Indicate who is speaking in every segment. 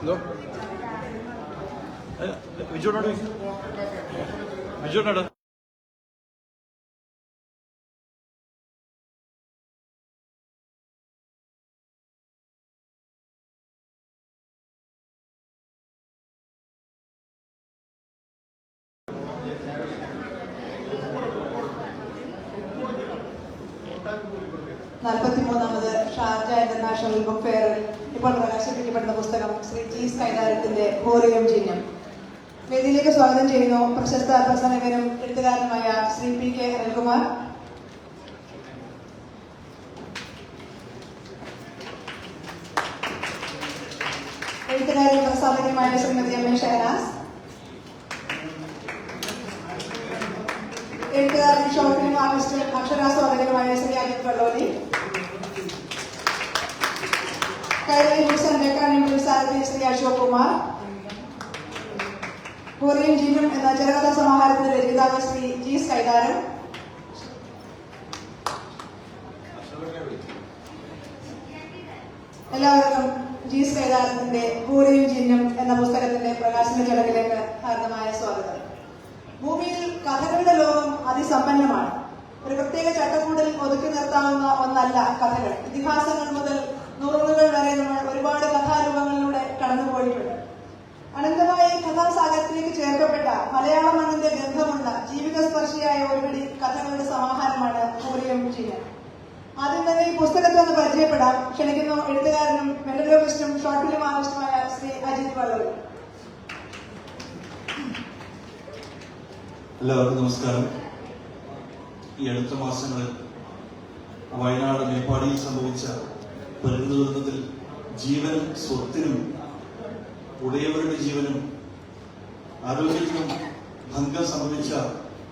Speaker 1: എന്തോ വിജുനോട് വിജുനോട്
Speaker 2: പ്രകാശിപ്പിക്കപ്പെടുന്ന പുസ്തകം ശ്രീ ജി സ്കൈലാരത്തിന്റെ ഹോറിയം ചിഹ്നം. വേദിയിലേക്ക് സ്വാഗതം ചെയ്യുന്നു പ്രശസ്ത പ്രസംഗകനും എഴുത്തുകാരനുമായ ശ്രീ പി കെ അനിൽകുമാർ. എഴുത്തുകാരൻ പ്രസാധകനുമായ ശ്രീമതി എം എ ഷഹനാസ്. എഴുത്തുകാരൻ ഫിലിം ആർട്ടിസ്റ്റും അക്ഷരാസ്വാദകനുമായ Shri Ajith Valloli. Books and mechanical സാരഥി ശ്രീ അശോക് കുമാർ ഹോറിയും ജീവൻ എന്ന ചെറുകഥാ സമാഹാരത്തിന്റെ രചയിതാവ് ശ്രീ ജി സ്കൈതാരം എല്ലാവർക്കും ജി സ്കൈതാരത്തിന്റെ ഭൂരിയും ചിഹ്നം എന്ന പുസ്തകത്തിന്റെ പ്രകാശന ചടങ്ങിലേക്ക് ഹാർദമായ സ്വാഗതം. ഭൂമിയിൽ കഥകളുടെ ലോകം അതിസമ്പന്നമാണ്. ഒരു പ്രത്യേക ചട്ടക്കൂടിൽ ഒതുക്കി നിർത്താവുന്ന ഒന്നല്ല കഥകൾ. ഇതിഹാസങ്ങൾ മുതൽ നുറുങ്ങുകൾ വരെ നമ്മൾ ഒരുപാട് കഥാരൂപങ്ങളിലൂടെ കടന്നുപോയിട്ടുണ്ട്. അനന്തമായ ഈ കഥാസാഗരത്തിലേക്ക് ചേർക്കപ്പെട്ട മലയാള മണ്ണിന്റെ ഗന്ധമുള്ള ജീവിതസ്പർശിയായ ഒരുപിടി കഥകളുടെ സമാഹാരമാണ് പൂരയും ചെയ്യാൻ. ആദ്യം തന്നെ ഈ പുസ്തകത്തെ ഒന്ന് പരിചയപ്പെടാം. ക്ഷണിക്കുന്നു എഴുത്തുകാരനും മെലഡിയോമിസ്റ്റും ഷോർട്ട് ഫിലിം ആർട്ടിസ്റ്റുമായ ശ്രീ അജിത് വള്ളൂർ.
Speaker 3: എല്ലാവർക്കും നമസ്കാരം. ഈ അടുത്ത മാസങ്ങളിൽ വയനാട് മേപ്പാടിയിൽ സംഭവിച്ച പ്രകൃതി ദുരന്തത്തിൽ ജീവനും സ്വത്തിനും ഉടയവരുടെ ജീവനും ആരോഗ്യത്തിനും ഭംഗം സംഭവിച്ച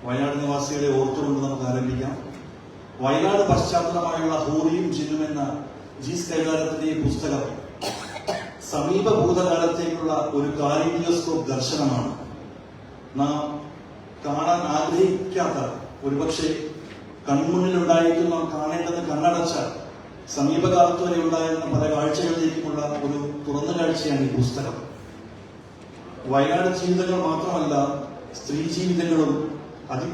Speaker 3: വയനാട് നിവാസികളെ ഓർത്തുകൊണ്ട് നമുക്ക് ആരംഭിക്കാം. വയനാട് പശ്ചാത്തലമായുള്ള ഹോറിയും ചിന്നും എന്ന ജി സ്കൈകാലത്തിന്റെ പുസ്തകം സമീപ ഭൂതകാലത്തേക്കുള്ള ഒരു കാലിഡിയോസ്കോപ്പ് ദർശനമാണ്. നാം കാണാൻ ആഗ്രഹിക്കാത്ത ഒരുപക്ഷെ കൺമുന്നിലുണ്ടായിരിക്കുന്ന കാണേണ്ടത് കണ്ണടച്ച സമീപകാലത്ത് വരെ ഉണ്ടായിരുന്ന പല കാഴ്ചകളിലേക്കുമുള്ള ഒരു തുറന്ന കാഴ്ചയാണ് ഈ പുസ്തകം. വയനാട് ജീവിതങ്ങൾ മാത്രമല്ല സ്ത്രീ ജീവിതങ്ങളും അതി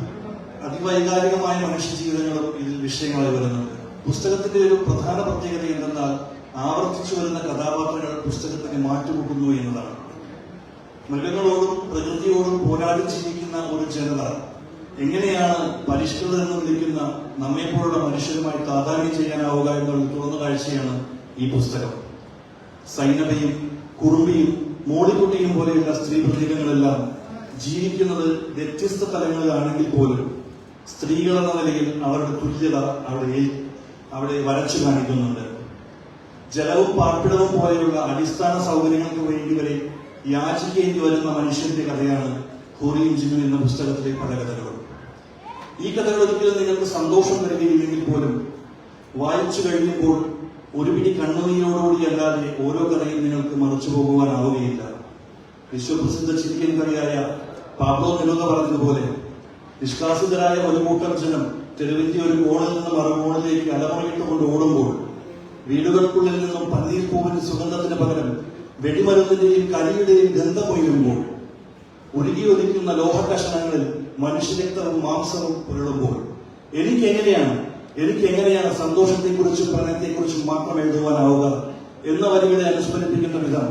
Speaker 3: അതിവൈകാരികമായ മനുഷ്യ ജീവിതങ്ങളും ഇതിൽ വിഷയങ്ങളായി വരുന്നുണ്ട്. പുസ്തകത്തിന്റെ ഒരു പ്രധാന പ്രത്യേകത എന്തെന്നാൽ ആവർത്തിച്ചു വരുന്ന കഥാപാത്രങ്ങൾ പുസ്തകത്തിന് മാറ്റുകൂട്ടുന്നു എന്നതാണ്. മൃഗങ്ങളോടും പ്രകൃതിയോടും പോരാടി ജീവിക്കുന്ന ഒരു ജനത. എങ്ങനെയാണ് പരിഷ്കൃതർ എന്ന് വിളിക്കുന്ന നമ്മെപ്പോലുള്ള മനുഷ്യരുമായി താതാമ്യം ചെയ്യാനാവുക എന്നുള്ള തുറന്ന കാഴ്ചയാണ് ഈ പുസ്തകം. സൈനബയും കുറുമ്പിയും മോളിക്കുട്ടിയും പോലെയുള്ള സ്ത്രീ പ്രതീകങ്ങളെല്ലാം ജീവിക്കുന്നത് വ്യത്യസ്ത തലങ്ങളിലാണെങ്കിൽ പോലും സ്ത്രീകൾ എന്ന നിലയിൽ അവരുടെ തുല്യത അവിടെ അവിടെ വരച്ചു കാണിക്കുന്നുണ്ട്. ജലവും പാർപ്പിടവും പോലെയുള്ള അടിസ്ഥാന സൗകര്യങ്ങൾക്ക് വേണ്ടി വരെ യാചിക്കേണ്ടി വരുന്ന മനുഷ്യന്റെ കഥയാണ് ഹോറിയും ജിന്നു എന്ന പുസ്തകത്തിലെ പല കഥകളും ഈ കഥകൾ ഒരിക്കലും നിങ്ങൾക്ക് സന്തോഷം നൽകിയില്ലെങ്കിൽ പോലും വായിച്ചു കഴിഞ്ഞപ്പോൾ ഒരു പിടി കണ്ണുനീരോടുകൂടി അല്ലാതെ ഓരോ കഥയും നിങ്ങൾക്ക് മറിച്ചു പോകുവാനാവുകയില്ല. വിശ്വപ്രസിദ്ധ ചിരിക്കൻ കവിയായ പാബ്ലോ നിരോധ പറഞ്ഞതുപോലെ നിഷ്കാസിതരായ ഒരു കൂട്ടം ജനം തെരുവിന്റെ ഒരു കോണിൽ നിന്ന് മറുകോണിലേക്ക് അലമുറയിട്ടുകൊണ്ട് ഓടുമ്പോൾ വീടുകൾക്കുള്ളിൽ നിന്നും പന്നീർ പൂവിന്റെ സുഗന്ധത്തിന് പകരം വെടിമരുന്നിന്റെയും കരിയുടെയും ഗന്ധമുയരുമ്പോൾ ഉരുകി ഒലിക്കുന്ന മനുഷ്യരക്തവും മാംസവും പുരളുമ്പോൾ എനിക്ക് എങ്ങനെയാണ് എനിക്ക് എങ്ങനെയാണ് സന്തോഷത്തെക്കുറിച്ചും പ്രണയത്തെക്കുറിച്ചും മാത്രം എഴുതുവാനാവുക എന്ന വരികളെ അനുസ്മരിപ്പിക്കുന്ന വിധം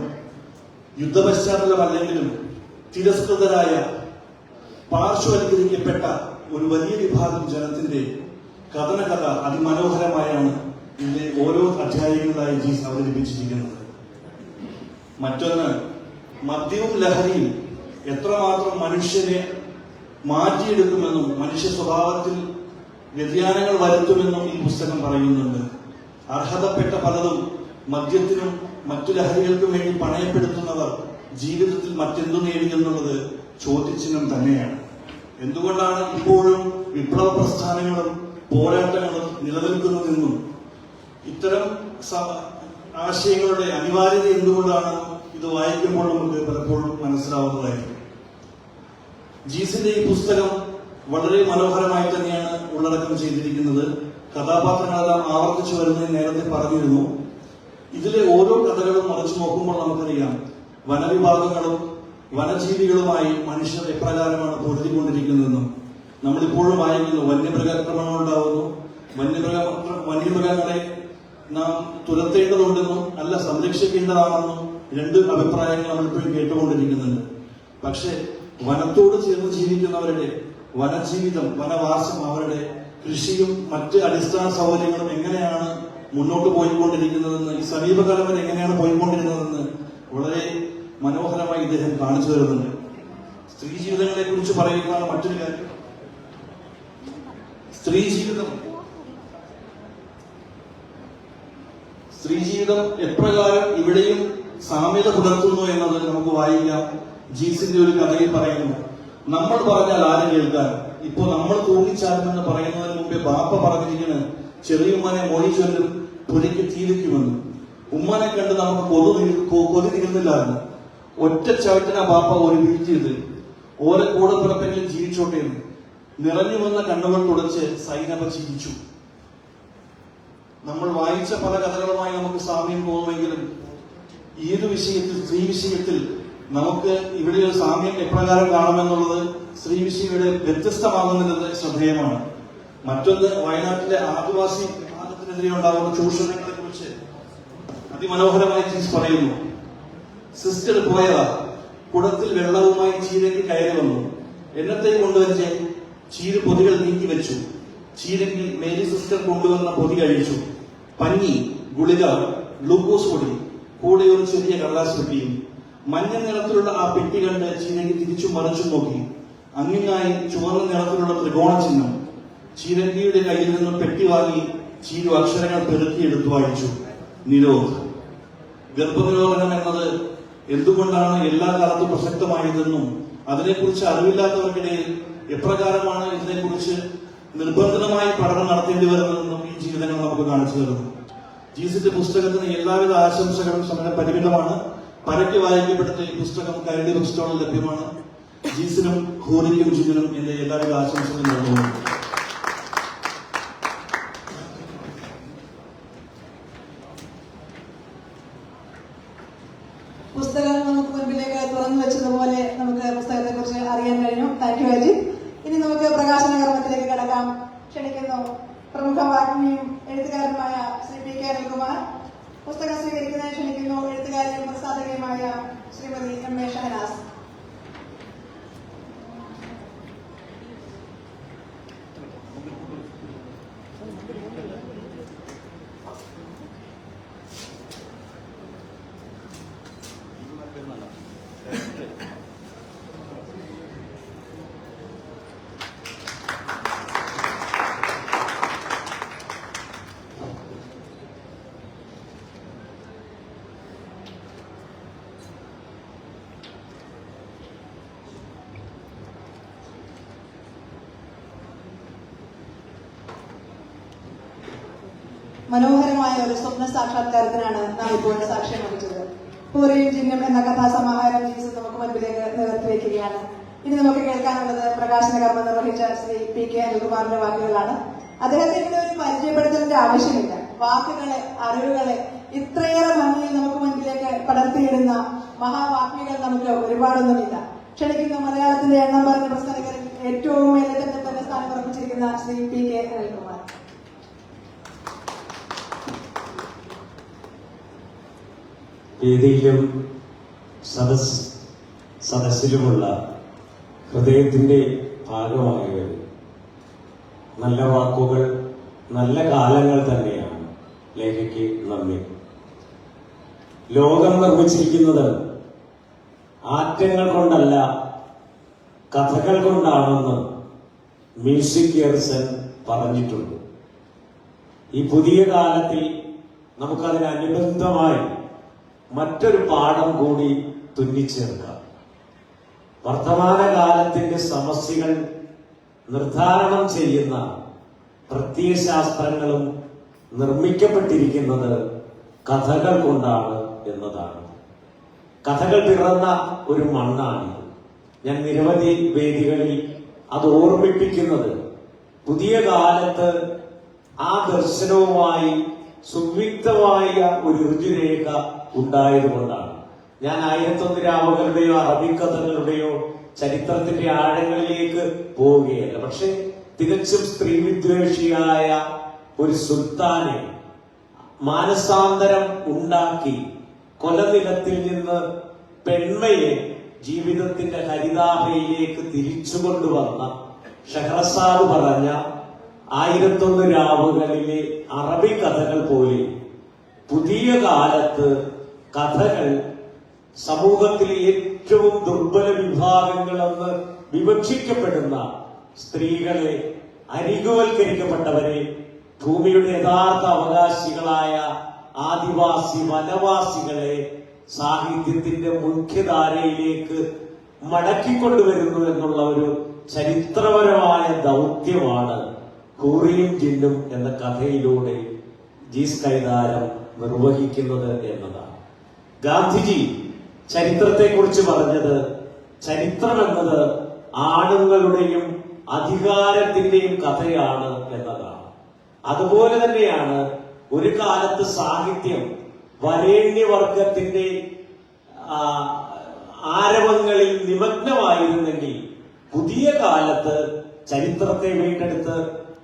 Speaker 3: യുദ്ധപശ്ചാത്തലമല്ലെങ്കിലും തിരസ്കൃതരായ പാർശ്വവൽക്കരിക്കപ്പെട്ട ഒരു വലിയ വിഭാഗം ജനത്തിന്റെ കഥനകഥ അതിമനോഹരമായാണ് ഇതിലെ ഓരോ അധ്യായങ്ങളായി ജീസ് അവതരിപ്പിച്ചിരിക്കുന്നത്. മറ്റൊന്ന് മദ്യവും ലഹരിയും എത്രമാത്രം മനുഷ്യനെ മാറ്റിയെടുക്കുമെന്നും മനുഷ്യ സ്വഭാവത്തിൽ വ്യതിയാനങ്ങൾ വരുത്തുമെന്നും ഈ പുസ്തകം പറയുന്നുണ്ട്. അർഹതപ്പെട്ട പലതും മദ്യത്തിനും മറ്റു ലഹരികൾക്കും വേണ്ടി പണയപ്പെടുത്തുന്നവർ ജീവിതത്തിൽ മറ്റെന്തു നേടി എന്നുള്ളത് ചോദ്യചിഹ്നം തന്നെയാണ്. എന്തുകൊണ്ടാണ് ഇപ്പോഴും വിപ്ലവ പ്രസ്ഥാനങ്ങളും പോരാട്ടങ്ങളും നിലനിൽക്കുന്നതെന്നും ഇത്തരം ആശയങ്ങളുടെ അനിവാര്യത എന്തുകൊണ്ടാണ് ഇത് വായിക്കുമ്പോൾ നമുക്ക് പലപ്പോഴും മനസ്സിലാവുന്നതായിരിക്കും. ജീസിന്റെ ഈ പുസ്തകം വളരെ മനോഹരമായി തന്നെയാണ് ഉള്ളടക്കം ചെയ്തിരിക്കുന്നത്. കഥാപാത്രങ്ങളെല്ലാം ആവർത്തിച്ചു വരുന്നതിന് നേരത്തെ പറഞ്ഞിരുന്നു. ഇതിലെ ഓരോ കഥകളും മറിച്ചു നോക്കുമ്പോൾ നമുക്കറിയാം. വനവിഭാഗങ്ങളും വനജീവികളുമായി മനുഷ്യർ എപ്രകാരമാണ് പൊരുതിക്കൊണ്ടിരിക്കുന്നതെന്നും നമ്മളിപ്പോഴും വായിക്കുന്നു വന്യമൃഗാക്രമണം ഉണ്ടാവുന്നു. വന്യമൃഗ വന്യമൃഗങ്ങളെ നാം തുരത്തേണ്ടതുണ്ടെന്നും അല്ല സംരക്ഷിക്കേണ്ടതാണെന്നും രണ്ട് അഭിപ്രായങ്ങൾ നമ്മളിപ്പോഴും കേട്ടുകൊണ്ടിരിക്കുന്നുണ്ട്. പക്ഷേ വനത്തോട് ചേർന്ന് ജീവിക്കുന്നവരുടെ വനജീവിതം വനവാസം അവരുടെ കൃഷിയും മറ്റ് അടിസ്ഥാന സൗകര്യങ്ങളും എങ്ങനെയാണ് മുന്നോട്ട് പോയിക്കൊണ്ടിരിക്കുന്നതെന്ന് ഈ സമീപകാലം വരെ എങ്ങനെയാണ് പോയിക്കൊണ്ടിരുന്നതെന്ന് വളരെ മനോഹരമായി ഇദ്ദേഹം കാണിച്ചു തരുന്നുണ്ട്. സ്ത്രീ ജീവിതങ്ങളെ കുറിച്ച് പറയുന്നതാണ് മറ്റൊരു കാര്യം. സ്ത്രീ ജീവിതം. സ്ത്രീ ജീവിതം എപ്രകാരം ഇവിടെയും സാമ്യത പുലർത്തുന്നു എന്നത് നമുക്ക് വായിക്കാം. ജീസിന്റെ ഒരു കഥയിൽ പറയുന്നു നമ്മൾ പറഞ്ഞാൽ ആരും കേൾക്കാൻ. ഇപ്പോ നമ്മൾ തൂങ്ങിച്ചാടുമെന്ന് പറയുന്നതിന് മുമ്പേ ബാപ്പ പറഞ്ഞിരിക്കുന്നത് ചെറിയ ഉമ്മനെ മോഹിച്ചൊല്ലും പുലിക്ക് തീരിക്കുമെന്ന് ഉമ്മനെ കണ്ട് നമുക്ക് കൊതു കൊതി തീർന്നില്ലായിരുന്നു ഒറ്റ ചവിട്ടിന ബാപ്പ ഒരു വീഴ്ചയത് ഓരോ കൂടെ പിറപ്പെങ്കിലും ജീവിച്ചോട്ടെ നിറഞ്ഞു വന്ന കണ്ണുകൾ തുടച്ച് സൈനവ ജീവിച്ചു നമ്മൾ വായിച്ച പല കഥകളുമായി നമുക്ക് സാമ്യം ഈ ഒരു വിഷയത്തിൽ സ്ത്രീ വിഷയത്തിൽ നമുക്ക് ഇവിടെ ഒരു സാമ്യം എപ്രകാരം കാണുമെന്നുള്ളത് ശ്രീ വിഷയയുടെ വ്യത്യസ്തമാകുന്നത് ശ്രദ്ധേയമാണ്. മറ്റൊന്ന് വയനാട്ടിലെ ആദിവാസി വിഭാഗത്തിനെതിരെ ഉണ്ടാകുന്ന ചൂഷണങ്ങളെ കുറിച്ച് അതിമനോഹരമായി ചീസ് പറയുന്നു. സിസ്റ്റർ പോയതാ കുടത്തിൽ വെള്ളവുമായി ചീരയ്ക്ക് കയറി വന്നു. എന്നത്തെ കൊണ്ടുവച്ച് ചീര് പൊതികൾ നീക്കി വെച്ചു. ചീരയ്ക്ക് മേരി സിസ്റ്റർ കൊണ്ടുവന്ന പൊതി കഴിച്ചു. പഞ്ഞി ഗുളിക ഗ്ലൂക്കോസ് പൊടി കൂടെ ഒരു ചെറിയ കടലാസ് പെട്ടിയും മഞ്ഞ നിറത്തിലുള്ള ആ പെട്ടി കണ്ട് ചീരങ്കി തിരിച്ചു മറിച്ചു നോക്കി. അങ്ങിങ്ങായി ചുവന്ന നിറത്തിലുള്ള ത്രികോണ ചിഹ്നം. ചീരങ്കിയുടെ കയ്യിൽ നിന്ന് പെട്ടി വാങ്ങി ചീരു അക്ഷരങ്ങൾ പെരുത്തിയെടുത്തു വായിച്ചു. നിരോധ്. ഗർഭനിരോധനം എന്നത് എന്തുകൊണ്ടാണ് എല്ലാ കാലത്തും പ്രസക്തമായതെന്നും അതിനെക്കുറിച്ച് അറിവില്ലാത്തവർക്കിടയിൽ എപ്രകാരമാണ് ഇതിനെക്കുറിച്ച് നിർബന്ധിതമായി പഠനം നടത്തേണ്ടി വരുന്നതെന്നും ഈ ജീവിതങ്ങൾ നമുക്ക് കാണിച്ചു തരുന്നു. ജീസിന്റെ പുസ്തകത്തിന് എല്ലാവിധ ആശംസകളും സമയം പരിമിതമാണ്. പരക്കെ വായിക്കപ്പെടുന്ന ഈ പുസ്തകം കരടി ബുക്ക് സ്റ്റോളിൽ ലഭ്യമാണ്. ജീസിനും ഹൂറിക്കും ജിജിനും എന്റെ എല്ലാവിധ ആശംസകളും നൽകുന്നു
Speaker 2: പുസ്തകം നമുക്ക് മുൻപിലേക്ക് തുറന്നു വെച്ചതുപോലെ നമുക്ക് പുസ്തകത്തെ കുറിച്ച് അറിയാൻ കഴിഞ്ഞു താങ്ക് യു അജിത് ഇനി നമുക്ക് പ്രകാശന കർമ്മത്തിലേക്ക് കടക്കാം ക്ഷണിക്കുന്നു പ്രമുഖ വാഗ്മിയും എഴുത്തുകാരനുമായ ശ്രീ പി കെ അനിൽകുമാർ പുസ്തകം സ്വീകരിക്കുന്നതിന് ക്ഷണിക്കുന്നു എഴുത്തുകാരിയും പ്രസാധകയുമായ ശ്രീമതി എം എ ഷഹനാസ് മനോഹരമായ ഒരു സ്വപ്ന സാക്ഷാത്കാരത്തിനാണ് നാം ഇപ്പോൾ സാക്ഷ്യം വഹിച്ചത്. പൂരയും ചിഹ്നം എന്ന കഥാസമാഹാരം ജീസ് നമുക്ക് മുൻപിലേക്ക് നിവർത്തി വയ്ക്കുകയാണ് ഇനി നമുക്ക് കേൾക്കാനുള്ളത് പ്രകാശന കർമ്മം നിർവഹിച്ച ശ്രീ പി കെ അനിൽകുമാറിന്റെ വാക്കുകളാണ്. അദ്ദേഹത്തെ ഇവിടെ ഒരു പരിചയപ്പെടുത്തലിന്റെ ആവശ്യമില്ല. വാക്കുകളെ അറിവുകളെ ഇത്രയേറെ ഭംഗിയിൽ നമുക്ക് മുൻപിലേക്ക് പടർത്തിയിടുന്ന മഹാവാക്മികൾ നമുക്ക് ഒരുപാടൊന്നുമില്ല. ക്ഷണിക്കുന്ന മലയാളത്തിന്റെ എണ്ണം പറഞ്ഞ പ്രസ്ഥാനങ്ങളിൽ ഏറ്റവും മേലത്തെ തന്നെ സ്ഥാനം ഉറപ്പിച്ചിരിക്കുന്ന ശ്രീ പി കെ അനിൽകുമാർ.
Speaker 4: വേദിയിലും സദസ് സദസ്സിലുമുള്ള ഹൃദയത്തിന്റെ ഭാഗമായവർ നല്ല വാക്കുകൾ നല്ല കാലങ്ങൾ തന്നെയാണ് ലേഖയ്ക്ക് നന്ദി. ലോകം നിർമ്മിച്ചിരിക്കുന്നത് ആറ്റങ്ങൾ കൊണ്ടല്ല കഥകൾ കൊണ്ടാണെന്ന് മ്യൂസിക് എറിസൺ പറഞ്ഞിട്ടുണ്ട്. ഈ പുതിയ കാലത്തിൽ നമുക്കതിനനുബന്ധമായി മറ്റൊരു പാഠം കൂടി തുന്നിച്ചേർക്കുക. വർത്തമാനകാലത്തിന്റെ സമസ്യകൾ നിർദ്ധാരണം ചെയ്യുന്ന പ്രത്യയശാസ്ത്രങ്ങളും നിർമ്മിക്കപ്പെട്ടിരിക്കുന്നത് കഥകൾ കൊണ്ടാണ് എന്നതാണ്. കഥകൾ പിറന്ന ഒരു മണ്ണാണ് ഞാൻ നിരവധി വേദികളിൽ അത് ഓർമ്മിപ്പിക്കുന്നത്. പുതിയ കാലത്ത് ആ ദർശനവുമായി സുവ്യക്തമായ ഒരു രുചിരേഖ ഉണ്ടായതുകൊണ്ടാണ്. ഞാൻ ആയിരത്തൊന്ന് രാവുകളുടെയോ അറബിക്കഥകളുടെയോ ചരിത്രത്തിന്റെ ആഴങ്ങളിലേക്ക് പോവുകയല്ല. പക്ഷെ തികച്ചും സ്ത്രീ വിദ്വേഷിയായ ഒരു സുൽത്താനെ മാനസാന്തരം ഉണ്ടാക്കി കൊലനിലത്തിൽ നിന്ന് പെൺമയെ ജീവിതത്തിന്റെ ഹരിതാഭയിലേക്ക് തിരിച്ചു കൊണ്ടുവന്ന ഷഹറസാദ് പറഞ്ഞ ആയിരത്തൊന്ന് രാവുകളിലെ അറബി കഥകൾ പോലെ പുതിയ കാലത്ത് കഥകൾ സമൂഹത്തിലെ ഏറ്റവും ദുർബല വിഭാഗങ്ങളെന്ന് വിവക്ഷിക്കപ്പെടുന്ന സ്ത്രീകളെ അരികുവൽക്കരിക്കപ്പെട്ടവരെ ഭൂമിയുടെ യഥാർത്ഥ അവകാശികളായ ആദിവാസി വനവാസികളെ സാഹിത്യത്തിന്റെ മുഖ്യധാരയിലേക്ക് മടക്കിക്കൊണ്ടുവരുന്നു എന്നുള്ള ഒരു ചരിത്രപരമായ ദൗത്യമാണ് ഹൂറിയും ജിന്നും എന്ന കഥയിലൂടെ ജീസ് കൈതാരം നിർവഹിക്കുന്നത് എന്നതാണ്. ഗാന്ധിജി ചരിത്രത്തെക്കുറിച്ച് പറഞ്ഞത് ചരിത്രം എന്നത് ആണുങ്ങളുടെയും അധികാരത്തിന്റെയും കഥയാണ് എന്നതാണ്. അതുപോലെ തന്നെയാണ് ഒരു കാലത്ത് സാഹിത്യം വരേണ്യവർഗത്തിന്റെ ആരവങ്ങളിൽ നിമഗ്നമായിരുന്നെങ്കിൽ പുതിയ കാലത്ത് ചരിത്രത്തെ വീണ്ടെടുത്ത്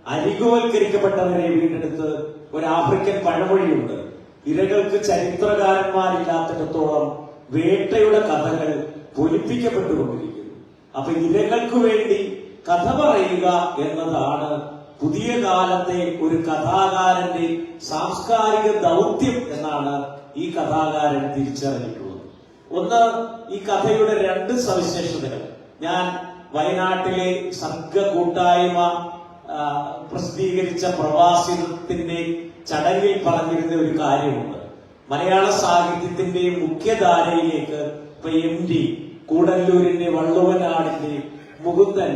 Speaker 4: അരികുവൽക്കരിക്കപ്പെട്ടവരെ വീണ്ടെടുത്ത് ഒരു ആഫ്രിക്കൻ പഴമൊഴിയുണ്ട്. ഇരകൾക്ക് ചരിത്രകാരന്മാരില്ലാത്തിടത്തോളം വേട്ടയുടെ കഥകൾ പൊലിപ്പിക്കപ്പെട്ടുകൊണ്ടിരിക്കുന്നു. അപ്പൊ ഇരകൾക്ക് വേണ്ടി കഥ പറയുക എന്നതാണ് പുതിയ കാലത്തെ ഒരു കഥാകാരന്റെ സാംസ്കാരിക ദൗത്യം എന്നാണ് ഈ കഥാകാരൻ തിരിച്ചറിഞ്ഞിട്ടുള്ളത്. ഒന്ന് ഈ കഥയുടെ രണ്ട് സവിശേഷതകൾ. ഞാൻ വയനാട്ടിലെ സംഘ കൂട്ടായ്മ പ്രസിദ്ധീകരിച്ച പ്രവാസിത്വത്തിന്റെ ചടങ്ങിൽ പറഞ്ഞിരുന്ന ഒരു കാര്യമുണ്ട്. മലയാള സാഹിത്യത്തിന്റെ മുഖ്യധാരയിലേക്ക് ഇപ്പൊ എം ഡി കൂടല്ലൂരിന്റെ വള്ളുവനാടിന്റെ മുകുന്ദൻ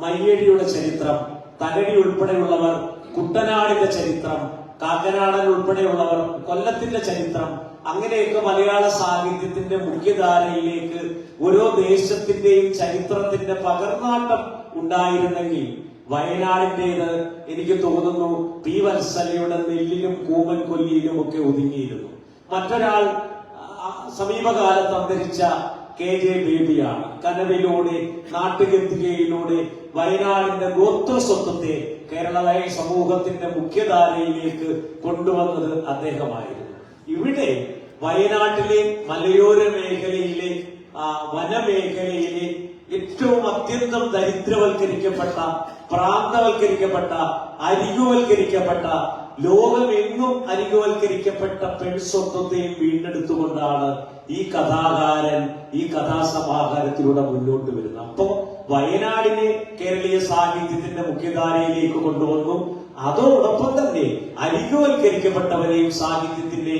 Speaker 4: മയ്യടിയുടെ ചരിത്രം തകഴി ഉൾപ്പെടെയുള്ളവർ കുട്ടനാടിന്റെ ചരിത്രം കാക്കനാടൻ ഉൾപ്പെടെയുള്ളവർ കൊല്ലത്തിന്റെ ചരിത്രം അങ്ങനെയൊക്കെ മലയാള സാഹിത്യത്തിന്റെ മുഖ്യധാരയിലേക്ക് ഓരോ ദേശത്തിന്റെയും ചരിത്രത്തിന്റെ പകർന്നാട്ടം ഉണ്ടായിരുന്നെങ്കിൽ വയനാടിന്റേത് എനിക്ക് തോന്നുന്നു പി വത്സലയുടെ നെല്ലിലും കൂമൻ കൊല്ലിയിലും ഒക്കെ ഒതുങ്ങിയിരുന്നു. മറ്റൊരാൾ സമീപകാലത്ത് അന്തരിച്ച കെ ജെ ബേബിയാണ്. കനവിലൂടെ നാട്ടുകെത്തികയിലൂടെ വയനാടിന്റെ ഗോത്ര സ്വത്വത്തെ കേരള സമൂഹത്തിന്റെ മുഖ്യധാരയിലേക്ക് കൊണ്ടുവന്നത് അദ്ദേഹമായിരുന്നു. ഇവിടെ വയനാട്ടിലെ മലയോര മേഖലയിലെ വനമേഖലയിലെ ഏറ്റവും അത്യന്തം ദരിദ്രവൽക്കരിക്കപ്പെട്ട പ്രാന്തവൽക്കരിക്കപ്പെട്ട അരികുവൽക്കരിക്കപ്പെട്ട ലോകമെങ്ങും അരികുവൽക്കരിക്കപ്പെട്ട പെൺസ്വത്വത്തെയും വീണ്ടെടുത്തുകൊണ്ടാണ് ഈ കഥാകാരൻ ഈ കഥാസമാഹാരത്തിലൂടെ മുന്നോട്ട് വരുന്നത്. അപ്പോ വയനാടിനെ കേരളീയ സാഹിത്യത്തിന്റെ മുഖ്യധാരയിലേക്ക് കൊണ്ടുവന്നു. അതോടൊപ്പം തന്നെ അരികുവൽക്കരിക്കപ്പെട്ടവരെയും സാഹിത്യത്തിന്റെ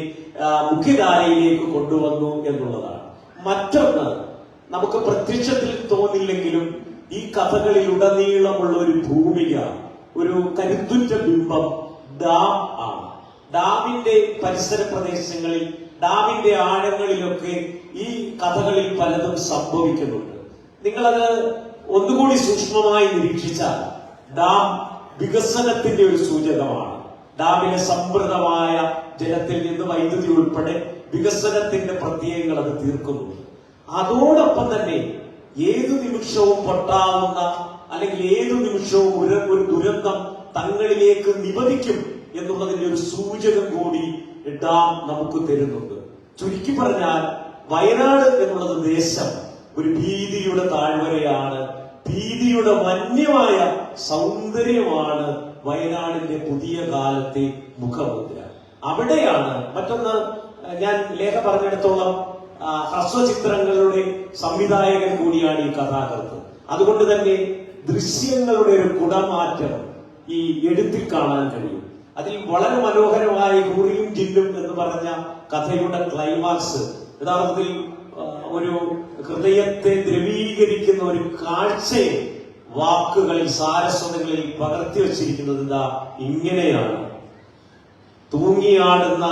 Speaker 4: മുഖ്യധാരയിലേക്ക് കൊണ്ടുവന്നു എന്നുള്ളതാണ്. മറ്റൊന്ന് നമുക്ക് പ്രത്യക്ഷത്തിൽ തോന്നില്ലെങ്കിലും ഈ കഥകളിലുടനീളമുള്ള ഒരു ഭൂമിക ഒരു കരുത്തുറ്റ ബിംബം ഡാം ആണ്. ഡാമിന്റെ പരിസര പ്രദേശങ്ങളിൽ ഡാമിന്റെ ആഴങ്ങളിലൊക്കെ ഈ കഥകളിൽ പലതും സംഭവിക്കുന്നുണ്ട്. നിങ്ങളത് ഒന്നുകൂടി സൂക്ഷ്മമായി നിരീക്ഷിച്ചാൽ ഡാം വികസനത്തിന്റെ ഒരു സൂചകമാണ്. ഡാമിലെ സമൃദ്ധമായ ജലത്തിൽ നിന്ന് വൈദ്യുതി ഉൾപ്പെടെ വികസനത്തിന്റെ പ്രത്യയങ്ങൾ അത് തീർക്കുന്നുണ്ട് അതോടൊപ്പം തന്നെ ഏതു നിമിഷവും പൊട്ടാവുന്ന അല്ലെങ്കിൽ ഏതു നിമിഷവും ഒരു ഒരു ദുരന്തം തങ്ങളിലേക്ക് നിവധിക്കും എന്നുള്ളതിന്റെ ഒരു സൂചകം കൂടി ഡാം നമുക്ക് തരുന്നുണ്ട്. ചുരുക്കി പറഞ്ഞാൽ വയനാട് എന്നുള്ളത് ദേശം ഒരു ഭീതിയുടെ താഴ്വരയാണ്. ഭീതിയുടെ വന്യമായ സൗന്ദര്യമാണ് വയനാടിന്റെ പുതിയ കാലത്തെ മുഖമുദ്ര. അവിടെയാണ് മറ്റൊന്ന് ഞാൻ ലേഖ പറഞ്ഞിടത്തോളം ഹ്രസ്വചിത്രങ്ങളുടെ സംവിധായകൻ കൂടിയാണ് ഈ കഥാകൃത്ത്. അതുകൊണ്ട് തന്നെ ദൃശ്യങ്ങളുടെ ഒരു കുടമാറ്റം ഈ എഴുത്തിൽ കാണാൻ കഴിയും. അതിൽ വളരെ മനോഹരമായി ഹുറിയും ജില്ലും എന്ന് പറഞ്ഞ കഥയുടെ ക്ലൈമാക്സ് യഥാർത്ഥത്തിൽ ഒരു ഹൃദയത്തെ ദ്രവീകരിക്കുന്ന ഒരു കാഴ്ചയെ വാക്കുകളിൽ സാരസ്വതകളിൽ പകർത്തി വച്ചിരിക്കുന്നത് എന്താ ഇങ്ങനെയാണ്. തൂങ്ങിയാടുന്ന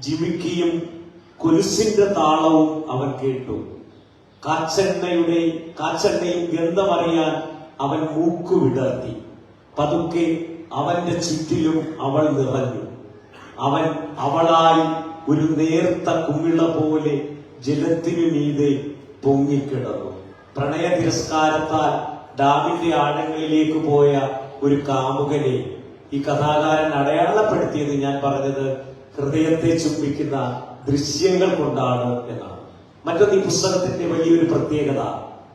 Speaker 4: ജിമിക്കിയും കുലുസിന്റെ താളവും അവൻ കേട്ടു. കാച്ചെണ്ണയുടെ കാച്ചെണ്ണയും ഗന്ധമറിയാൻ അവൻ മൂക്കു വിടർത്തി. പതുക്കെ അവന്റെ ചുറ്റിലും അവൾ നിറഞ്ഞു. അവൻ അവളായി ഒരു നേർത്ത കുമിള പോലെ ജലത്തിനു മീതെ പൊങ്ങിക്കിടന്നു. പ്രണയ തിരസ്കാരത്താൽ ഡാമിന്റെ ആഴങ്ങളിലേക്ക് പോയ ഒരു കാമുകനെ ഈ കഥാകാരൻ അടയാളപ്പെടുത്തിയത് ഞാൻ പറഞ്ഞത് ഹൃദയത്തെ ചുംബിക്കുന്ന ദൃശ്യങ്ങൾ കൊണ്ടാണ് എന്നാണ്. മറ്റൊന്ന് ഈ പുസ്തകത്തിന്റെ വലിയൊരു പ്രത്യേകത.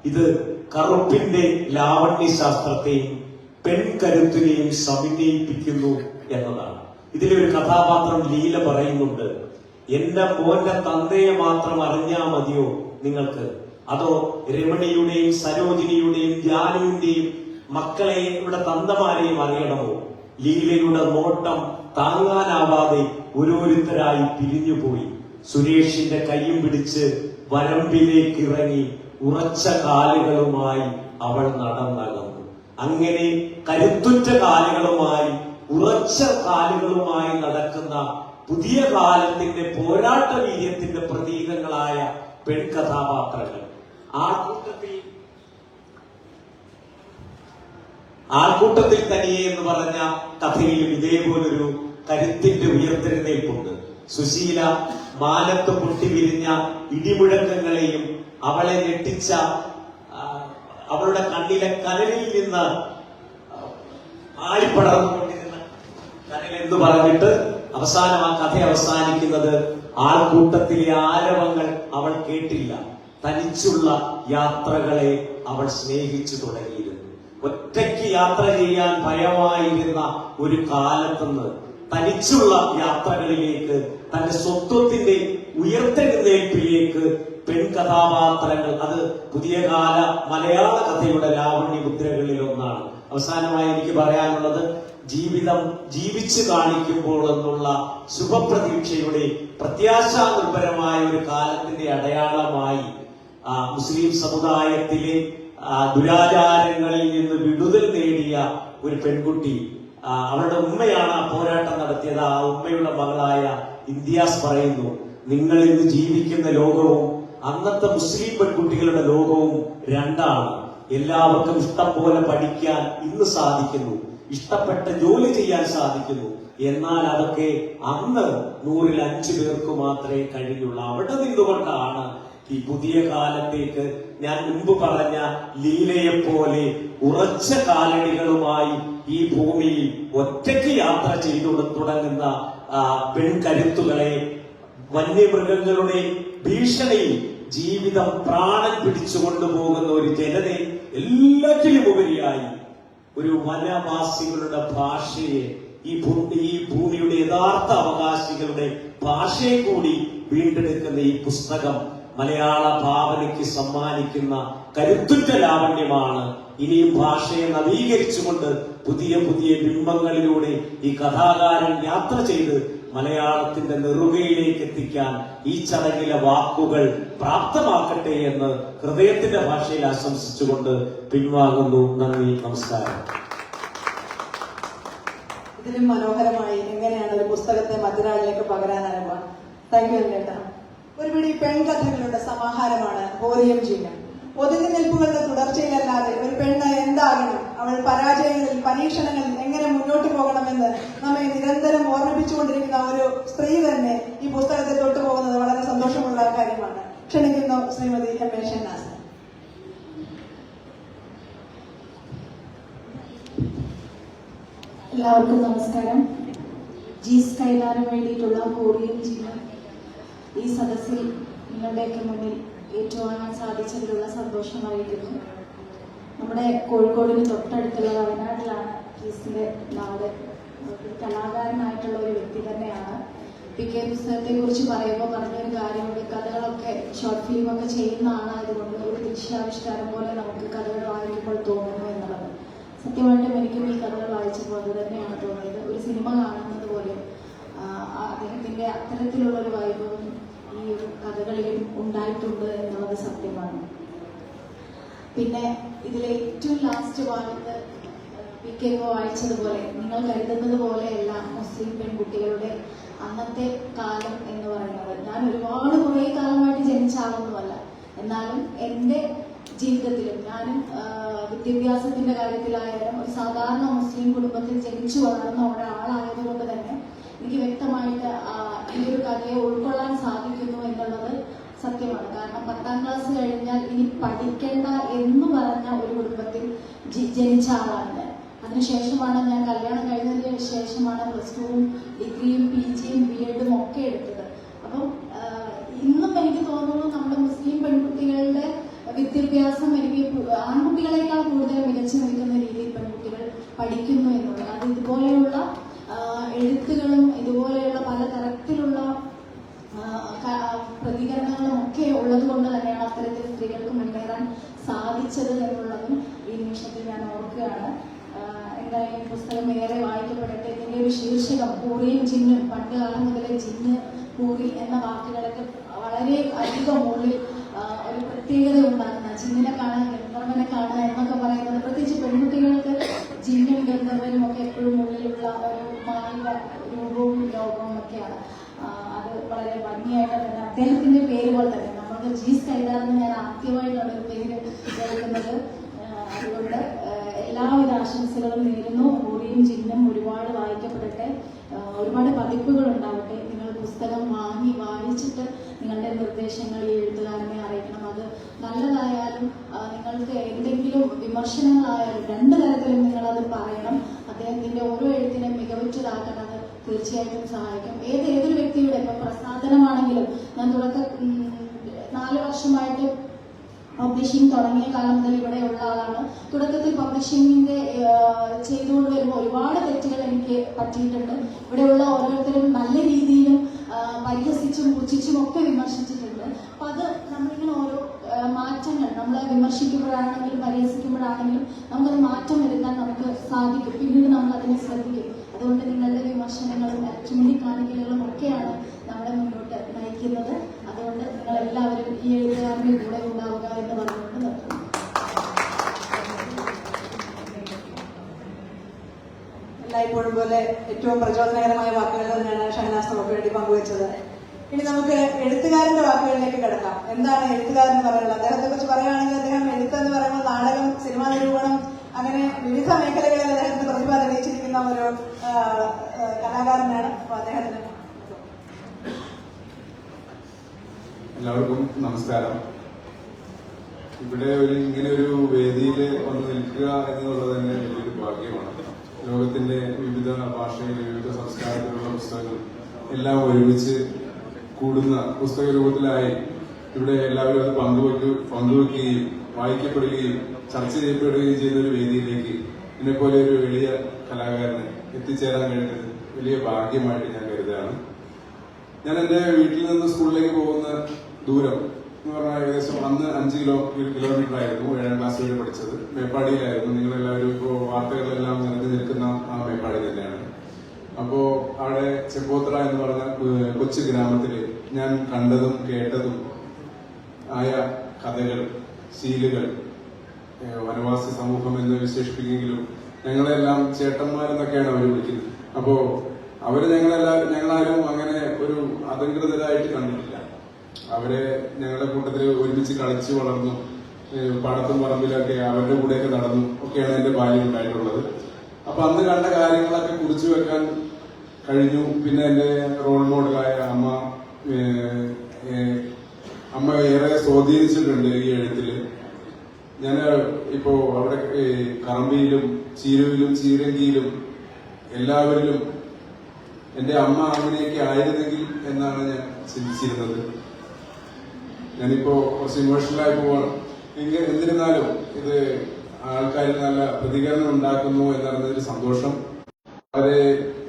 Speaker 4: ഇത് കറുപ്പിന്റെ ലാവണ്യ ശാസ്ത്രത്തെയും പെൺകരുത്തിനെയും സമന്വയിപ്പിക്കുന്നു എന്നതാണ്. ഇതിലെ ഒരു കഥാപാത്രം ലീല പറയുന്നുണ്ട് എന്റെ മോന്റെ തന്തയെ മാത്രം അറിഞ്ഞാ മതിയോ നിങ്ങൾക്ക്? അതോ രമണിയുടെയും സരോജിനിയുടെയും ജാനുവിന്റെയും മക്കളെ ഇവിടെ തന്തമാരെയും അറിയണമോ? ലീലയുടെ നോട്ടം താങ്ങാനാവാതെ ഓരോരുത്തരായി പിരിഞ്ഞുപോയി. സുരേഷിന്റെ കൈയും പിടിച്ച് വരമ്പിലേക്ക് ഇറങ്ങി ഉറച്ച കാലുകളുമായി അവൾ നടന്നകന്നു. അങ്ങനെ കരുത്തുറ്റ കാലുകളുമായി ഉറച്ച കാലുകളുമായി നടക്കുന്ന പുതിയ കാലത്തിന്റെ പോരാട്ട വീര്യത്തിന്റെ പ്രതീകങ്ങളായ പെൺകഥാപാത്രങ്ങൾ. ആൾക്കൂട്ടത്തിൽ ആൾക്കൂട്ടത്തിൽ തനിയെ എന്ന് പറഞ്ഞ കഥയിലും ഇതേപോലൊരു കരുത്തിന്റെ ഉയർത്തെഴുന്നേൽപ്പുണ്ട് സുശീല മാനത്ത് പൊട്ടിവിരിഞ്ഞ ഇടിമുഴക്കങ്ങളെയും അവളെ ഞെട്ടിച്ച അവളുടെ കണ്ണിലെ കനലിൽ നിന്ന് ആളിപ്പടർന്നുകൊണ്ടിരുന്ന കനൽ എന്ന് പറഞ്ഞിട്ട് അവസാനം ആ കഥ അവസാനിക്കുന്നത് ആൾക്കൂട്ടത്തിലെ ആരവങ്ങൾ അവൾ കേട്ടില്ല. തനിച്ചുള്ള യാത്രകളെ അവൾ സ്നേഹിച്ചു തുടങ്ങിയിരുന്നു. ഒറ്റയ്ക്ക് യാത്ര ചെയ്യാൻ ഭയമായിരുന്ന ഒരു കാലത്തുനിന്ന് തനിച്ചുള്ള യാത്രകളിലേക്ക് തന്റെ സ്വത്വത്തിന്റെ ഉയർത്തെഴുന്നേൽപ്പിലേക്ക് പെൺകഥാപാത്രങ്ങൾ അത് പുതിയ കാല മലയാള കഥയുടെ ലാവണ്യ മുദ്രകളിൽ ഒന്നാണ്. അവസാനമായി എനിക്ക് പറയാനുള്ളത് ജീവിതം ജീവിച്ചു കാണിക്കുമ്പോൾ എന്നുള്ള ശുഭപ്രതീക്ഷയുടെ പ്രത്യാശാനിർഭരമായ ഒരു കാലത്തിന്റെ അടയാളമായി മുസ്ലിം സമുദായത്തിലെ ദുരാചാരങ്ങളിൽ നിന്ന് വിടുതൽ നേടിയ ഒരു പെൺകുട്ടി അവളുടെ ഉമ്മയാണ് ആ പോരാട്ടം നടത്തിയത്. ആ ഉമ്മയുടെ മകളായ ഇന്ത്യാസ് പറയുന്നു നിങ്ങൾ ഇന്ന് ജീവിക്കുന്ന ലോകവും അന്നത്തെ മുസ്ലിം പെൺകുട്ടികളുടെ ലോകവും രണ്ടാണ്. എല്ലാവർക്കും ഇഷ്ടം പോലെ പഠിക്കാൻ ഇന്ന് സാധിക്കുന്നു ഇഷ്ടപ്പെട്ട ജോലി ചെയ്യാൻ സാധിക്കുന്നു. എന്നാൽ അതൊക്കെ അന്ന് നൂറിൽ അഞ്ചു പേർക്ക് മാത്രമേ കഴിയുള്ളൂ. അവിടെ നിന്നുകൊണ്ടാണ് ഈ പുതിയ കാലത്തേക്ക് ഞാൻ മുമ്പ് പറഞ്ഞ ലീലയെ പോലെ ഉറച്ച കാലടികളുമായി ഈ ഭൂമിയിൽ ഒറ്റയ്ക്ക് യാത്ര ചെയ്തു തുടങ്ങുന്ന പെൺകരുത്തുകളെ വന്യമൃഗങ്ങളുടെ ഭീഷണിയിൽ ജീവിതം പ്രാണൻ പിടിച്ചു കൊണ്ടുപോകുന്ന ഒരു ജനതയെ എല്ലാറ്റിലും ഉപരിയായി ഒരു വനവാസികളുടെ ഭാഷയെ ഈ ഭൂമി ഈ ഭൂമിയുടെ യഥാർത്ഥ അവകാശികളുടെ ഭാഷയെ കൂടി വീണ്ടെടുക്കുന്ന ഈ പുസ്തകം മലയാള ഭാവനയ്ക്ക് സമ്മാനിക്കുന്ന കരുത്തുറ്റ ലാവണ്യമാണ് ഇനിയും ഭാഷയെ നവീകരിച്ചുകൊണ്ട് പുതിയ പുതിയ ബിംബങ്ങളിലൂടെ ഈ കഥാകാരൻ യാത്ര ചെയ്ത് മലയാളത്തിന്റെ നെറുകയിലേക്ക് എത്തിക്കാൻ ഈ ചടങ്ങിലെ വാക്കുകൾ പ്രാപ്തമാക്കട്ടെ എന്ന് ഹൃദയത്തിന്റെ ഭാഷയിൽ ആശംസിച്ചുകൊണ്ട് പിൻവാങ്ങുന്നു. നന്ദി നമസ്കാരം.
Speaker 2: ഇതിലും മനോഹരമായി എങ്ങനെയാണ് ഒരു പുസ്തകത്തെ മറ്റൊരാളിലേക്ക് പകരാനാകുക? താങ്ക് യു ചേട്ടാ ഒരു പിടി പെൺകഥകളുടെ സമാഹാരമാണ് ബോറിയം ചിഹ്നം ഒതുങ്ങി നിൽപ്പുകളുടെ തുടർച്ചയിലല്ലാതെ ഒരു പെണ്ണ് എന്താകണം? അവൾ പരാജയങ്ങളിൽ പരീക്ഷണങ്ങളിൽ എങ്ങനെ മുന്നോട്ട് പോകണമെന്ന് നമ്മെ നിരന്തരം ഓർമ്മിപ്പിച്ചുകൊണ്ടിരിക്കുന്ന ഒരു സ്ത്രീ തന്നെ ഈ പുസ്തകത്തെ തൊട്ടു പോകുന്നത് വളരെ സന്തോഷമുള്ള കാര്യമാണ്. ക്ഷണിക്കുന്നു ശ്രീമതി എം എ
Speaker 5: എല്ലാവർക്കും നമസ്കാരം. ജീസ് സ്കൈലാറിന് വേണ്ടിയിട്ടുള്ള കോറിയം ജീവൻ. ഈ സദസ്സിൽ നിങ്ങളുടെയൊക്കെ മുന്നിൽ ഏറ്റുവാങ്ങാൻ സാധിച്ചതിലുള്ള സന്തോഷം അറിയിക്കുന്നു. നമ്മുടെ കോഴിക്കോടിന് തൊട്ടടുത്തുള്ള വയനാട്ടിലാണ് ജീസിന്റെ നാട്. കലാകാരനായിട്ടുള്ള ഒരു വ്യക്തി തന്നെയാണ്. പി കെ പുസ്തകത്തെ കുറിച്ച് പറയുമ്പോൾ പറഞ്ഞൊരു കാര്യമുണ്ട്. കഥകളൊക്കെ ഷോർട്ട് ഫിലിമൊക്കെ ചെയ്യുന്ന അതുകൊണ്ട് ഒരു ദൃശ്യാവിഷ്കാരം പോലെ നമുക്ക് കഥകൾ വായിക്കുമ്പോൾ തോന്നുന്നു എന്നുള്ളത്. സത്യമായിട്ടും എനിക്കും ഈ കഥകൾ വായിച്ചപ്പോൾ അത് തന്നെയാണ് തോന്നിയത്. ഒരു സിനിമ കാണുന്നത് പോലെ അദ്ദേഹത്തിന്റെ അത്തരത്തിലുള്ള ഒരു വൈഭവം ഈ ഒരു കഥകളിലും ഉണ്ടായിട്ടുണ്ട് എന്നുള്ളത് സത്യമാണ്. പിന്നെ ഇതിലെ ഏറ്റവും ലാസ്റ്റ് ഭാഗത്ത് പി കെ വായിച്ചതുപോലെ നിങ്ങൾ കരുതുന്നത് പോലെയല്ല മുസ്ലിം പെൺകുട്ടികളുടെ അന്നത്തെ കാലം എന്ന് പറയുന്നത്. ഞാൻ ഒരുപാട് കുറേ കാലമായിട്ട് ജനിച്ച ആളൊന്നുമല്ല. എന്നാലും എന്റെ ജീവിതത്തിലും ഞാനും വിദ്യാഭ്യാസത്തിന്റെ കാര്യത്തിലായാലും ഒരു സാധാരണ മുസ്ലിം കുടുംബത്തിൽ ജനിച്ചു വളർന്ന ഒരാളായതുകൊണ്ട് തന്നെ എനിക്ക് വ്യക്തമായിട്ട് ഈ ഒരു കഥയെ ഉൾക്കൊള്ളാൻ സാധിക്കുന്നു എന്നുള്ളത് സത്യമാണ്. കാരണം പത്താം ക്ലാസ് കഴിഞ്ഞാൽ ഇനി പഠിക്കേണ്ട എന്ന് പറഞ്ഞ ഒരു കുടുംബത്തിൽ ജനിച്ച ആളാണ് ഞാൻ. അതിനുശേഷമാണ് ഞാൻ കല്യാണം കഴിഞ്ഞതിന് ശേഷമാണ് പ്ലസ് ടുവും ഡിഗ്രിയും പി ജിയും ബി എഡും ഒക്കെ എടുത്തത്. അപ്പം ഇന്നും എനിക്ക് തോന്നുന്നു നമ്മുടെ മുസ്ലിം പെൺകുട്ടികളുടെ വിദ്യാഭ്യാസം എനിക്ക് ആൺകുട്ടികളെക്കാൾ കൂടുതൽ മികച്ചു നിൽക്കുന്ന രീതിയിൽ പെൺകുട്ടികൾ പഠിക്കുന്നു എന്നുള്ളത്. അത് ഇതുപോലെയുള്ള എഴുത്തുകളും ഇതുപോലെയുള്ള പല തരത്തിലുള്ള പ്രതികരണങ്ങളും ഒക്കെ ഉള്ളത് കൊണ്ട് തന്നെയാണ് അത്തരത്തിൽ സ്ത്രീകൾക്ക് മുന്നേറാൻ സാധിച്ചത് എന്നുള്ളതും ഈ നിമിഷത്തിൽ ഞാൻ ഓർക്കുകയാണ്. എന്തായാലും പുസ്തകം ഏറെ വായിക്കപ്പെടട്ടെ. ഇതിന്റെ ഒരു ശീർഷകം പൂറിയും ജിന്നും പണ്ട് കാലം മുതലേ ജിന്ന് പൂറി എന്ന വാക്കുകളൊക്കെ വളരെ അധികം ഉള്ളിൽ ഒരു പ്രത്യേകത ഉണ്ടാകുന്ന ജിന്നിനെ കാണാൻ ഗന്ധർവനെ കാണുക എന്നൊക്കെ പറയുന്നത് പ്രത്യേകിച്ച് പെൺകുട്ടികൾക്ക് ജിന്നും ഗന്ധർവനും ഒക്കെ എപ്പോഴും ഉള്ളിലുള്ള ഒരു മായിക രൂപവും ലോകവും ഒക്കെയാണ്. അത് വളരെ ഭംഗിയായിട്ട് തന്നെ അദ്ദേഹത്തിന്റെ പേര് പോലെ തന്നെ നമ്മൾക്ക് ജീസ് കൈതാന്ന് ഞാൻ ആദ്യമായിട്ടാണ് ഒരു പേര് കേൾക്കുന്നത്. അതുകൊണ്ട് എല്ലാവിധ ആശംസകളും നേരുന്നു. ഓറിയും ചിഹ്നം ഒരുപാട് വായിക്കപ്പെടട്ടെ. ഒരുപാട് പതിപ്പുകൾ ഉണ്ടാവട്ടെ. നിങ്ങൾ പുസ്തകം വാങ്ങി വായിച്ചിട്ട് നിങ്ങളുടെ നിർദ്ദേശങ്ങൾ ഈ എഴുത്തുകാരനെ അറിയിക്കണം. അത് നല്ലതായാലും നിങ്ങൾക്ക് എന്തെങ്കിലും വിമർശനങ്ങളായാലും രണ്ട് തരത്തിലും നിങ്ങളത് പറയണം. അദ്ദേഹത്തിന്റെ ഓരോ എഴുത്തിനെ മികവുറ്റതാക്കാൻ അത് തീർച്ചയായിട്ടും സഹായിക്കും. ഏത് ഏതൊരു വ്യക്തിയുടെ ഇപ്പൊ പ്രസാദനമാണെങ്കിലും ഞാൻ തുടക്ക നാല് വർഷമായിട്ട് പബ്ലിഷിംഗ് തുടങ്ങിയ കാലം മുതൽ ഇവിടെയുള്ള ആളാണ്. തുടക്കത്തിൽ പബ്ലിഷിങ്ങിന്റെ ചെയ്തുകൊണ്ട് വരുമ്പോൾ ഒരുപാട് തെറ്റുകൾ എനിക്ക് പറ്റിയിട്ടുണ്ട്. ഇവിടെയുള്ള ഓരോരുത്തരും നല്ല രീതിയിലും പരിഹസിച്ചും പുച്ഛിച്ചും ഒക്കെ വിമർശിച്ചിട്ടുണ്ട്. അപ്പൊ അത് നമ്മളിങ്ങനെ ഓരോ മാറ്റങ്ങൾ നമ്മളെ വിമർശിക്കുമ്പോഴാണെങ്കിലും പരിഹസിക്കുമ്പോഴാണെങ്കിലും നമുക്കത് മാറ്റം വരുത്താൻ നമുക്ക് സാധിക്കും. പിന്നീട് നമ്മൾ അതിനെ ശ്രദ്ധിക്കും. അതുകൊണ്ട് നിങ്ങളുടെ വിമർശനങ്ങളും ചൂണ്ടിക്കാണിക്കലുകളും ഒക്കെയാണ് നമ്മളെ മുന്നോട്ട് നയിക്കുന്നത്. അതുകൊണ്ട് നിങ്ങളെല്ലാവരും ഈ എഴുത്തുകാരുടെ കൂടെ ഉണ്ടാവുക എന്ന് പറഞ്ഞുകൊണ്ട് നിർത്തുന്നു.
Speaker 2: എല്ലായ്പ്പോഴും പോലെ ഏറ്റവും പ്രചോദനകരമായ വാക്കുകൾ തന്നെയാണ് ഷഹനാസ് നമുക്ക് വേണ്ടി പങ്കുവച്ചത്. ഇനി നമുക്ക് എഴുത്തുകാരന്റെ വാക്കുകളിലേക്ക് കിടക്കാം. എന്താണ് എഴുത്തുകാരൻ എന്ന് പറയുന്നത്? അദ്ദേഹത്തെ കുറിച്ച് പറയുകയാണെങ്കിൽ അദ്ദേഹം എഴുത്ത് എന്ന് പറയുമ്പോൾ നാടകം സിനിമാ നിരൂപണം അങ്ങനെ വിവിധ മേഖലകളിൽ അദ്ദേഹത്തിന്റെ പ്രതിഭ തെളിയിച്ചിരിക്കുന്ന ഒരു കലാകാരനാണ് അപ്പൊ അദ്ദേഹത്തിന്.
Speaker 6: എല്ലാവർക്കും നമസ്കാരം. ഇവിടെ ഒരു ഇങ്ങനെ ഒരു വേദിയിൽ വന്ന് നിൽക്കുക എന്നുള്ളത് തന്നെ വലിയൊരു ഭാഗ്യമാണ്. ലോകത്തിന്റെ വിവിധ ഭാഷയിൽ വിവിധ സംസ്കാരത്തിലുള്ള പുസ്തകങ്ങൾ എല്ലാം ഒരുമിച്ച് കൂടുന്ന പുസ്തക രൂപത്തിലായി ഇവിടെ എല്ലാവരും അത് പങ്കുവെക്കു പങ്കുവെക്കുകയും വായിക്കപ്പെടുകയും ചർച്ച ചെയ്യപ്പെടുകയും ചെയ്യുന്ന ഒരു വേദിയിലേക്ക് പോലെ ഒരു വലിയ കലാകാരന് എത്തിച്ചേരാൻ കഴിഞ്ഞത് വലിയ ഭാഗ്യമായിട്ട് ഞാൻ കരുതുകയാണ്. ഞാൻ എന്റെ വീട്ടിൽ നിന്ന് സ്കൂളിലേക്ക് പോകുന്ന ദൂരം എന്ന് പറഞ്ഞാൽ ഏകദേശം അന്ന് അഞ്ച് കിലോ കിലോമീറ്റർ ആയിരുന്നു ഏഴാം ക്ലാസ് വരെ പഠിച്ചത്. മേപ്പാടിയിലായിരുന്നു. നിങ്ങളെല്ലാവരും ഇപ്പോൾ വാർത്തകളിലെല്ലാം നിറഞ്ഞു നിൽക്കുന്ന ആ മേപ്പാടി തന്നെയാണ് അപ്പോ അവിടെ ചെമ്പോത്ര എന്ന് പറഞ്ഞ കൊച്ചു ഗ്രാമത്തിൽ ഞാൻ കണ്ടതും കേട്ടതും ആയ കഥകൾ ശീലുകൾ വനവാസി സമൂഹം എന്ന് വിശേഷിപ്പിക്കെങ്കിലും ഞങ്ങളെല്ലാം ചേട്ടന്മാരെന്നൊക്കെയാണ് അവർ വിളിക്കുന്നത്. അപ്പോ അവർ ഞങ്ങളെല്ലാവരും ഞങ്ങളാരും അങ്ങനെ ഒരു അധികൃതരായിട്ട് കണ്ടിട്ടില്ല. അവരെ ഞങ്ങളുടെ കൂട്ടത്തിൽ ഒരുമിച്ച് കളിച്ചു വളർന്നു പാടത്തും പറമ്പിലൊക്കെ അവരുടെ കൂടെയൊക്കെ നടന്നു ഒക്കെയാണ് എന്റെ ബാല്യം ഉണ്ടായിട്ടുള്ളത്. അപ്പൊ അന്ന് കണ്ട കാര്യങ്ങളൊക്കെ കുറിച്ചു വെക്കാൻ കഴിഞ്ഞു. പിന്നെ എന്റെ റോൾ മോഡലായ അമ്മ അമ്മ ഏറെ സ്വാധീനിച്ചിട്ടുണ്ട് ഈ എഴുത്തിൽ. ഞാൻ ഇപ്പോ അവിടെ കറമ്പിയിലും ചീരുവിലും ചീരങ്കിയിലും എല്ലാവരിലും എന്റെ അമ്മ അങ്ങനെയൊക്കെ ആയിരുന്നെങ്കിൽ എന്നാണ് ഞാൻ ചിന്തിച്ചിരുന്നത്. ഞാനിപ്പോ കുറച്ച് ഇമോഷണലായി പോവാണ്. എങ്കിൽ എന്നിരുന്നാലും ഇത് ആൾക്കാരിൽ നല്ല പ്രതികരണം ഉണ്ടാക്കുന്നു എന്നറിഞ്ഞതിൽ സന്തോഷം. വളരെ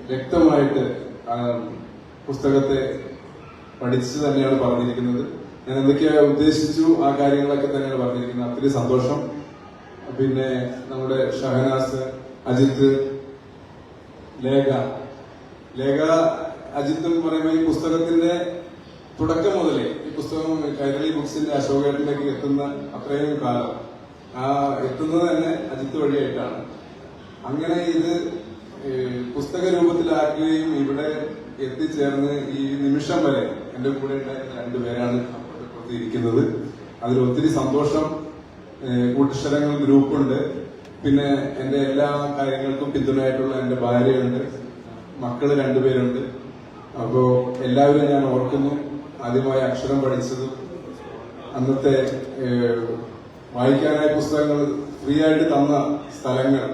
Speaker 6: വ്യക്തമായിട്ട് പുസ്തകത്തെ പഠിച്ചു തന്നെയാണ് പറഞ്ഞിരിക്കുന്നത്. ഞാൻ എന്തൊക്കെയാ ഉദ്ദേശിച്ചു ആ കാര്യങ്ങളൊക്കെ തന്നെയാണ് പറഞ്ഞിരിക്കുന്നത്. ഒത്തിരി സന്തോഷം. പിന്നെ നമ്മുടെ ഷഹനാസ് അജിത്ത് ലേഖ. ലേഖ അജിത്ത് എന്ന് പറയുമ്പോൾ ഈ പുസ്തകത്തിന്റെ തുടക്കം മുതലേ ഈ പുസ്തകം കൈരളി ബുക്സിന്റെ അശോകേട്ടനിലേക്ക് എത്തുന്ന അത്രയും കാലം. ആ എത്തുന്നത് തന്നെ അജിത്ത് വഴിയായിട്ടാണ്. അങ്ങനെ ഇത് പുസ്തക രൂപത്തിലാക്കുകയും ഇവിടെ എത്തിച്ചേർന്ന് ഈ നിമിഷം വരെ എന്റെ കൂടെ ഉണ്ടായിരുന്ന രണ്ടുപേരാണ് ഇരിക്കുന്നത്. അതിൽ ഒത്തിരി സന്തോഷം ഏഹ്, കൂട്ടുക്ഷരങ്ങൾ ഗ്രൂപ്പുണ്ട്. പിന്നെ എന്റെ എല്ലാ കാര്യങ്ങൾക്കും പിന്തുണയായിട്ടുള്ള എന്റെ ഭാര്യയുണ്ട്. മക്കൾ രണ്ടുപേരുണ്ട് അപ്പോ എല്ലാവരും ഞാൻ ഓർക്കുന്നു. ആദ്യമായി അക്ഷരം പഠിച്ചതും അന്നത്തെ വായിക്കാനായ പുസ്തകങ്ങൾ ഫ്രീ ആയിട്ട് തന്ന സ്ഥലങ്ങൾ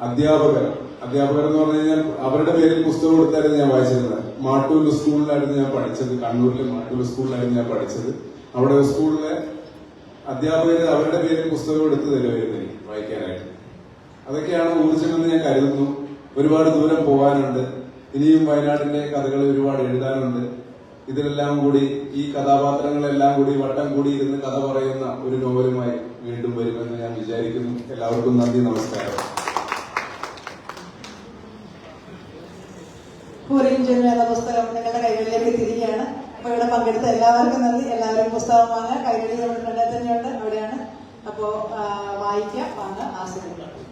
Speaker 6: അധ്യാപകർ അധ്യാപകർ എന്ന് പറഞ്ഞു കഴിഞ്ഞാൽ അവരുടെ പേരിൽ പുസ്തകം കൊടുത്തായിരുന്നു ഞാൻ വായിച്ചിരുന്നത്. മാട്ടൂർ സ്കൂളിലായിരുന്നു ഞാൻ പഠിച്ചത്. കണ്ണൂരിലെ മാട്ടൂർ സ്കൂളിലായിരുന്നു ഞാൻ പഠിച്ചത്. അവിടെ സ്കൂളിലെ അധ്യാപകർ അവരുടെ പേരിൽ പുസ്തകം എടുത്ത് തരുമായിരുന്നു എനിക്ക് വായിക്കാനായിട്ട്. അതൊക്കെയാണ് ഊർജമെന്ന് ഞാൻ കരുതുന്നു. ഒരുപാട് ദൂരം പോകാനുണ്ട്. ഇനിയും വയനാടിന്റെ കഥകൾ ഒരുപാട് എഴുതാനുണ്ട്. ഇതിലെല്ലാം കൂടി ഈ കഥാപാത്രങ്ങളെല്ലാം കൂടി വട്ടം കൂടി ഇരുന്ന് കഥ പറയുന്ന ഒരു നോവലുമായി വീണ്ടും വരുമെന്ന് ഞാൻ വിചാരിക്കുന്നു. എല്ലാവർക്കും നന്ദി നമസ്കാരം.
Speaker 2: പൂരിയും എന്ന പുസ്തകം നിങ്ങളുടെ കൈകളിലേക്ക് തിരികെയാണ്. അപ്പൊ ഇവിടെ പങ്കെടുത്ത എല്ലാവർക്കും നന്ദി. എല്ലാവരും പുസ്തകം വാങ്ങുക. കൈകളിൽ നമ്മുടെ ഫ്രണ്ടിൽ തന്നെയുണ്ട് അവിടെയാണ്. അപ്പോൾ വായിക്കുക വാങ്ങുക. ആസ്വദിക്കുക